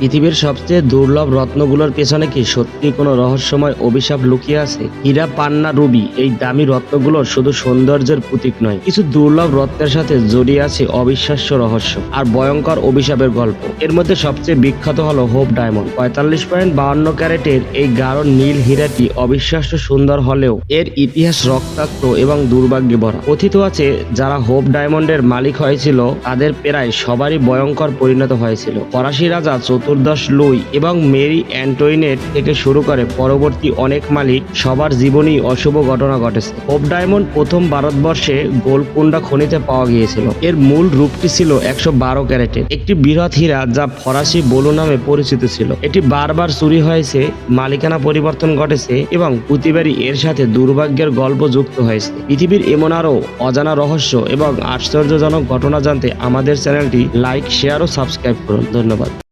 পৃথিবীর সবচেয়ে দুর্লভ রত্নগুলোর পেছনে কি সত্যি কোনো রহস্যময় অভিশাপ লুকিয়ে আছে? হীরা, পান্না, রুবি, এই দামি রত্নগুলো শুধু সৌন্দর্যের প্রতীক নয়, কিছু দুর্লভ রত্নের সাথে জড়িয়ে আছে অবিশ্বাস্য রহস্য আর ভয়ঙ্কর অভিশাপের গল্প। এর মধ্যে সবচেয়ে বিখ্যাত হলো হোপ ডায়মন্ড। পঁয়তাল্লিশ পয়েন্ট বাউন্ন ক্যারেটের এই গাঢ় নীল হীরাটি অবিশ্বাস্য সুন্দর হলেও এর ইতিহাস রক্তাক্ত এবং দুর্ভাগ্যে ভরা কথিত আছে, যারা হোপ ডায়মন্ডের মালিক হয়েছিল, তাদের প্রায় সবারই ভয়ঙ্কর পরিণত হয়েছিল। ফরাসি রাজা চতুর্দশ লুই এবং মেরি অ্যান্টোইনেট থেকে শুরু করে পরবর্তী অনেক মালিক সবার জীবনেই অশুভ ঘটনা ঘটেছে। হোপ ডায়মন্ড প্রথম ভারতবর্ষে গোলকুন্ডা খনিতে পাওয়া গিয়েছিল। এর মূল রূপটি ছিল একশো বারো ক্যারেটের। একটি বৃহৎ হীরা যা ফরাসি বোলো নামে পরিচিত ছিল। এটি বারবার চুরি হয়েছে, মালিকানা পরিবর্তন ঘটেছে এবং প্রতিবারই এর সাথে দুর্ভাগ্যের গল্প যুক্ত হয়েছে। পৃথিবীর এমন আরও অজানা রহস্য এবং আশ্চর্যজনক ঘটনা জানতে আমাদের চ্যানেলটি লাইক, শেয়ার ও সাবস্ক্রাইব করুন। ধন্যবাদ।